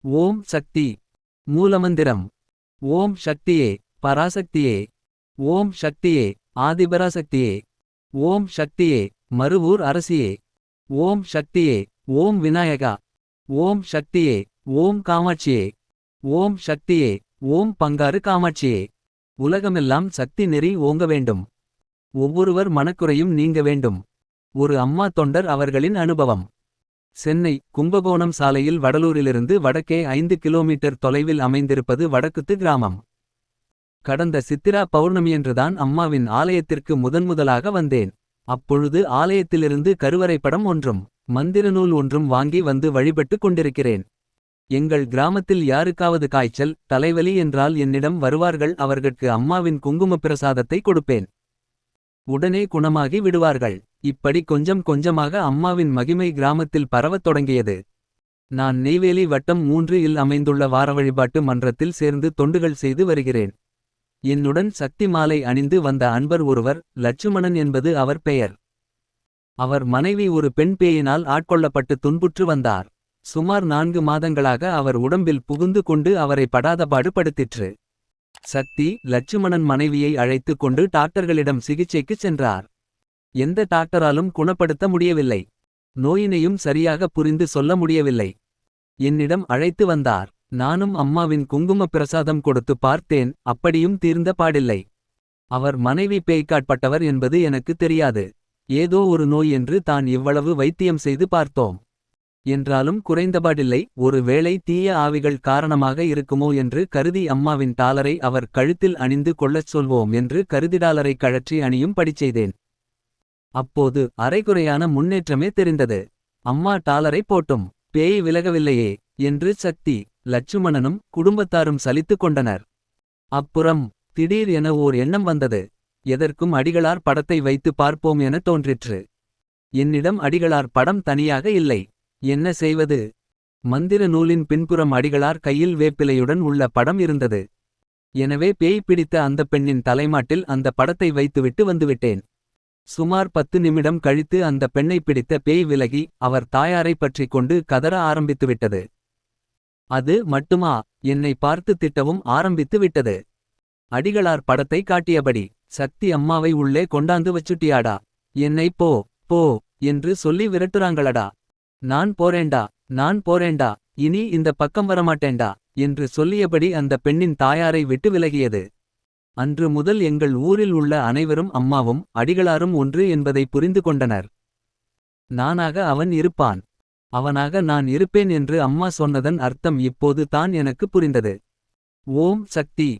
ஓம் சக்தி. மூலமந்திரம். ஓம் சக்தியே பராசக்தியே. ஓம் சக்தியே ஆதிபராசக்தியே. ஓம் சக்தியே மருவூர் அரசியே. ஓம் சக்தியே ஓம் விநாயகா. ஓம் சக்தியே ஓம் காமாட்சியே. ஓம் சக்தியே ஓம் பங்காரு காமாட்சியே. உலகமெல்லாம் சக்தி நெறி ஓங்க வேண்டும். ஒவ்வொருவர் மனக்குறையும் நீங்க வேண்டும். ஒரு அம்மா தொண்டர் அவர்களின் அனுபவம். சென்னை கும்பகோணம் சாலையில் வடலூரிலிருந்து வடக்கே ஐந்து கிலோமீட்டர் தொலைவில் அமைந்திருப்பது வடக்குத்து கிராமம். கடந்த சித்திரா பௌர்ணமியன்றுதான் அம்மாவின் ஆலயத்திற்கு முதன்முதலாக வந்தேன். அப்பொழுது ஆலயத்திலிருந்து கருவறைப்படம் ஒன்றும் மந்திர நூல் ஒன்றும் வாங்கி வந்து வழிபட்டுக் கொண்டிருக்கிறேன். எங்கள் கிராமத்தில் யாருக்காவது காய்ச்சல் தலைவலி என்றால் என்னிடம் வருவார்கள் அவர்கட்கு அம்மாவின் குங்குமப் பிரசாதத்தை கொடுப்பேன். உடனே குணமாகி விடுவார்கள். இப்படி கொஞ்சம் கொஞ்சமாக அம்மாவின் மகிமை கிராமத்தில் பரவத் தொடங்கியது. நான் நெய்வேலி வட்டம் மூன்று இல் அமைந்துள்ள வார வழிபாட்டு மன்றத்தில் சேர்ந்து தொண்டுகள் செய்து வருகிறேன். என்னுடன் சக்தி மாலை அணிந்து வந்த அன்பர் ஒருவர் லட்சுமணன் என்பது அவர் பெயர். அவர் மனைவி ஒரு பெண் பேயினால் ஆட்கொள்ளப்பட்டு துன்புற்று வந்தார். சுமார் நான்கு மாதங்களாக அவர் உடம்பில் புகுந்து கொண்டு அவரை படாதபாடு படுத்திற்று. சக்தி லட்சுமணன் மனைவியை அழைத்து கொண்டு டாக்டர்களிடம் சிகிச்சைக்குச் சென்றார். எந்த டாக்டராலும் குணப்படுத்த முடியவில்லை. நோயினையும் சரியாக புரிந்து சொல்ல முடியவில்லை. என்னிடம் அழைத்து வந்தார். நானும் அம்மாவின் குங்குமப் பிரசாதம் கொடுத்து பார்த்தேன். அப்படியும் தீர்ந்த பாடில்லை. அவர் மனைவி பேய்க்காட்பட்டவர் என்பது எனக்கு தெரியாது. ஏதோ ஒரு நோய் என்று தான் இவ்வளவு வைத்தியம் செய்து பார்த்தோம். என்றாலும் குறைந்தபாடில்லை ஒருவேளை தீய ஆவிகள் காரணமாக இருக்குமோ என்று கருதி அம்மாவின் டாலரை அவர் கழுத்தில் அணிந்து கொள்ளச் சொல்வோம் என்று கருதி டாலரை கழற்றி அணியும் படிச்செய்தேன் அப்போது அரைகுறையான முன்னேற்றமே தெரிந்தது. அம்மா டாலரை போட்டும் பேய் விலகவில்லையே என்று சக்தி லட்சுமணனும் குடும்பத்தாரும் சலித்துக் கொண்டனர். அப்புறம் திடீர் என ஓர் எண்ணம் வந்தது. எதற்கும் அடிகளார் படத்தை வைத்து பார்ப்போம் என தோன்றிற்று. என்னிடம் அடிகளார் படம் தனியாக இல்லை. என்ன செய்வது? மந்திர நூலின் பின்புறம் அடிகளார் கையில் வேப்பிலையுடன் உள்ள படம் இருந்தது. எனவே பேய் பிடித்த அந்த பெண்ணின் தலைமாட்டில் அந்த படத்தை வைத்துவிட்டு வந்துவிட்டேன். சுமார் பத்து நிமிடம் கழித்து அந்த பெண்ணை பிடித்த பேய் விலகி அவர் தாயாரை பற்றிக் கொண்டு கதற ஆரம்பித்துவிட்டது. அது மட்டுமா? என்னை பார்த்து திட்டவும் ஆரம்பித்து விட்டது. அடிகளார் படத்தை காட்டியபடி சக்தி அம்மாவை உள்ளே கொண்டாந்து வச்சுட்டியாடா. என்னை போ போ என்று சொல்லி விரட்டுறாங்களடா. நான் போறேண்டா நான் போறேண்டா இனி இந்த பக்கம் வரமாட்டேண்டா என்று சொல்லியபடி அந்த பெண்ணின் தாயாரை விட்டு விலகியது. அன்று முதல் எங்கள் ஊரில் உள்ள அனைவரும் அம்மாவும் அடிகளாரும் ஒன்று என்பதை புரிந்து கொண்டனர். நானாக அவன் இருப்பான். அவனாக நான் இருப்பேன் என்று அம்மா சொன்னதன் அர்த்தம் இப்போது தான் எனக்கு புரிந்தது. ஓம் சக்தி!